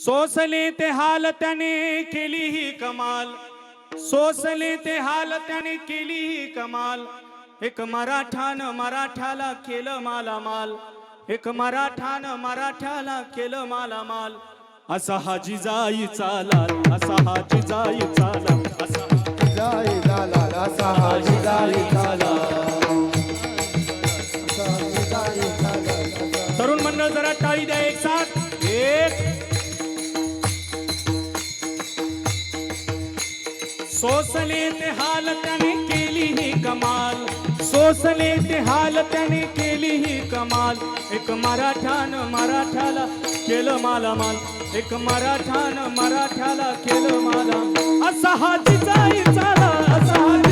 सोसले ते हाल त्याने केली ही कमाल. सोसले ते हाल त्याने केली ही कमाल. एक मराठान मराठ्याला केलं मालामाल. एक मराठान मराठ्याला केलं मालामाल. असा हा जिजाई चाला असा हा जिजाई चाला असा हा जाई असा हा जाई झाला सोसले ते हाल त्याने केली ही कमाल. सोसले ते हाल त्याने केली ही कमाल. एक मराठान मराठ्याला केलं मालामाल. एक मराठान मराठ्याला केलं माला असा हा जिजाई चाला असा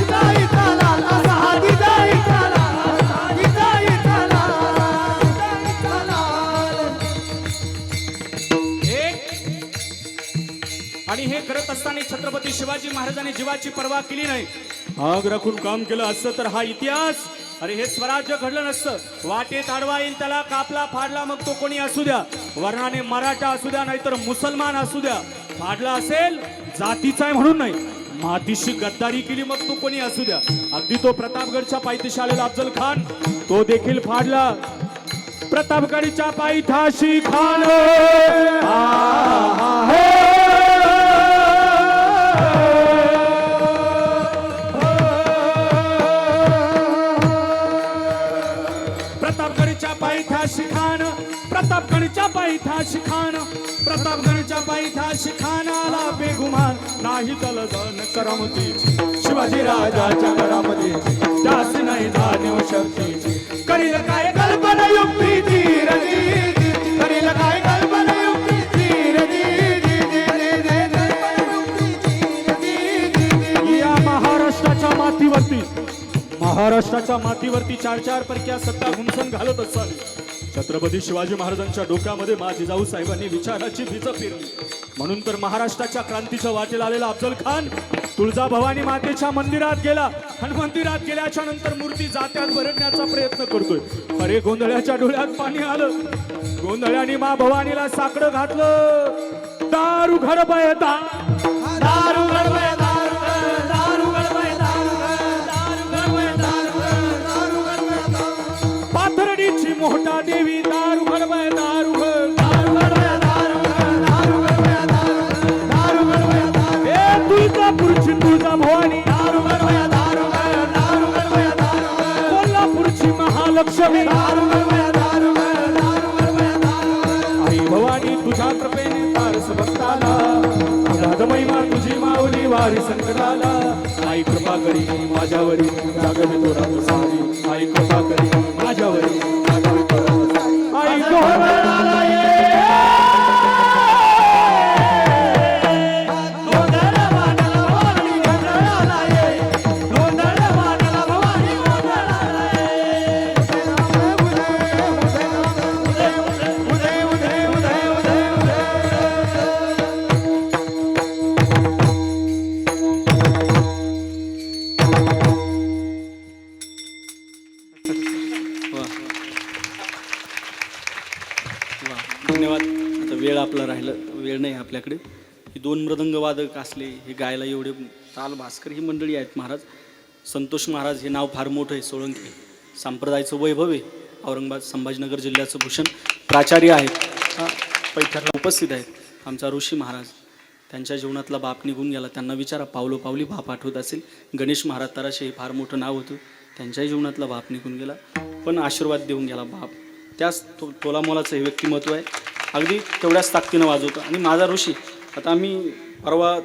आणि हे करत असताना छत्रपती शिवाजी महाराजांनी जीवाची पर्वा केली नाही आग राखून काम केलं असतं तर हा इतिहास अरे हे स्वराज्य घडलं नसतं वाटेत आडवा येईल त्याला कापला फाडला मग तो कोणी असू द्या वर्णाने मराठा असू द्या नाहीतर मुसलमान असू द्या फाडला असेल जातीचा आहे म्हणून नाही मातीशी गद्दारी केली मग तो कोणी असू द्या अगदी तो प्रतापगडच्या पायथीशी आलेला अफजल खान तो देखील फाडला प्रतापगडच्या पायथाशी खान प्रतापगडच्या पायथ्याशी खान प्रतापगडच्या पायथ्याशी खानाला बेगुमान. नाही तल जन करमतीची. शिवाजी राजाच्या घरामध्ये जास्त नाही जाणीव शक्तीची. करील काय कल्पना युक्ती रजी करील काय कल्पना युक्तीची रजी या महाराष्ट्राच्या मातीवरती. महाराष्ट्राच्या मातीवरती चार चार परक्या सत्ता घुमसन घालत असावी छत्रपती शिवाजी महाराजांच्या डोक्यामध्ये माझी जाऊ साहेबांनी विचाराची बीज पेरली म्हणून तर महाराष्ट्राच्या क्रांतीच्या वाटेला आलेला अफजल खान तुळजा भवानी मातेच्या मंदिरात गेला आणि मंदिरात गेल्याच्यानंतर मूर्ती जात्यात भरडण्याचा प्रयत्न करतोय अरे गोंधळ्याच्या डोळ्यात पाणी आलं गोंधळ्याने मा भवानीला साकडं घातलं दारू घर बयता दारू घडबय दारू घड, दारू घड. आई भवानी तुझ्या कृपेने पारस भक्ताला अगाध महिमा तुझी माऊली वारी संकटाला आई कृपा करी माझ्यावरी जागवी तो सारी आई कृपा करी माझ्यावरी जागवी तो सारी. आई धन्यवाद. आता वेळ आपला राहिलं वेळ नाही आपल्याकडे. ही दोन मृदंग वादक असले हे गायला एवढे ताल भास्कर ही मंडळी आहेत महाराज. संतोष महाराज हे नाव फार मोठं आहे सोळंकी. संप्रदायाचं वैभव आहे. औरंगाबाद संभाजीनगर जिल्ह्याचं भूषण प्राचार्य आहेत. हा, पैठणला उपस्थित आहेत. आमचा ऋषी महाराज. त्यांच्या जीवनातला बाप निघून गेला. त्यांना विचारा पावलो पावली बाप आठवत असेल. गणेश महाराज तराशे हे फार मोठं नाव होतं. त्यांच्याही जीवनातला बाप निघून गेला. पण आशीर्वाद देऊन गेला बाप. त्याच तो तोलामोलाचं हे व्यक्तिमत्व आहे. अगदी तेवढ्याच ताकदीनं वाजवतं. आणि माझा ऋषी आता आम्ही परवा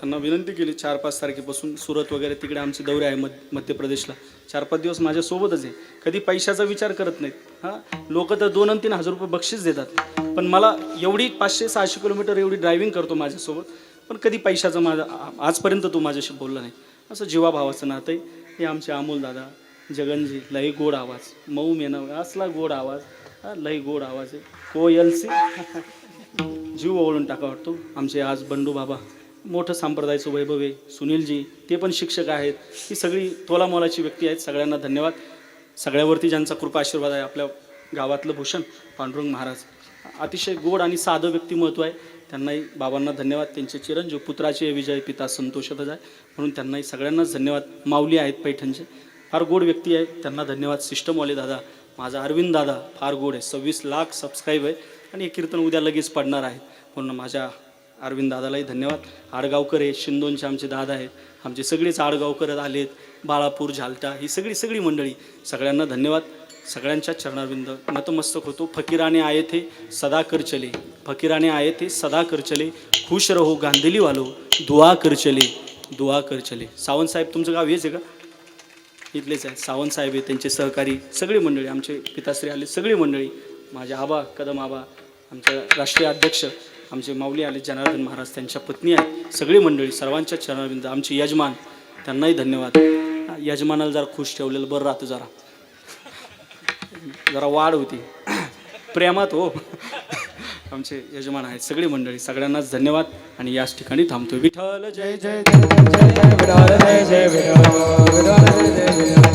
त्यांना विनंती केली चार पाच तारखेपासून सुरत वगैरे तिकडे आमचे दौरे आहे मध्य मध्य प्रदेशला. चार पाच दिवस माझ्यासोबतच आहे. कधी पैशाचा विचार करत नाहीत. हां लोक तर दोन आणि तीन हजार रुपये बक्षीस देतात. पण मला एवढी पाचशे सहाशे किलोमीटर एवढी ड्रायव्हिंग करतो माझ्यासोबत पण कधी पैशाचं माझा आजपर्यंत तो माझ्याशी बोलला नाही. असं जीवाभावाचं नातं आहे. हे आमचे अमोल दादा जगनजी लई गोड आवाज. मऊ मेना असला गोड आवाज. हा, लई गोड आवाज आहे. कोयलसी जीव ओळून टाका वाटतो. आमचे आज बंडू बाबा मोठं संप्रदायाचं वैभव आहे. सुनीलजी ते पण शिक्षक आहेत. ही सगळी तोलामोलाची व्यक्ती आहेत. सगळ्यांना धन्यवाद. सगळ्यावरती ज्यांचा कृपा आशीर्वाद आहे आपल्या गावातलं भूषण पांडुरंग महाराज. अतिशय गोड आणि साधं व्यक्तिमत्व आहे. त्यांनाही बाबांना धन्यवाद. त्यांचे चिरंजीव पुत्राचे विजय पिता संतोषतच आहे. म्हणून त्यांनाही सगळ्यांनाच धन्यवाद. माऊली आहेत पैठणचे. फार गोड व्यक्ती आहे. त्यांना धन्यवाद. सिस्टमवाले दादा माझा अरविंद दादा फार गोड आहे. सव्वीस लाख सबस्क्राईब आहे आणि हे कीर्तन उद्या लगेच पडणार आहे. म्हणून माझ्या अरविंद दादालाही धन्यवाद. आडगावकर हे शिंदोनचे आमचे दादा आहेत. आमचे सगळेच आडगावकर आलेत. बाळापूर झालटा ही सगळी सगळी मंडळी. सगळ्यांना धन्यवाद. सगळ्यांच्या चरणारविंद नतमस्तक होतो. फकीराने आये थे सदा कर चले. फकीराने आये थे सदा कर चले. खुश रहो गांधीली वालो दुआ कर चले. दुआ कर चले. सावंत साहेब तुमचं गाव हेच आहे का? इथलेच आहे सावंत साहेब आहे त्यांचे सहकारी सगळी मंडळी आमचे पिताश्री आले सगळी मंडळी माझे आबा कदम आबा आमचे राष्ट्रीय अध्यक्ष आमचे माऊली आले जनार्दन महाराज त्यांच्या पत्नी आहेत सगळी मंडळी सर्वांच्या चरणारविंद आमचे यजमान त्यांनाही धन्यवाद. यजमानाला जरा खुश ठेवलेलं बरं राहतं जरा. जरा वाढ होती. प्रेमात हो. आमचे यजमान आहेत सगळी मंडळी सगळ्यांनाच धन्यवाद आणि याच ठिकाणी थांबतो विठ्ठल जय जय जय जय जय जय जय जय जय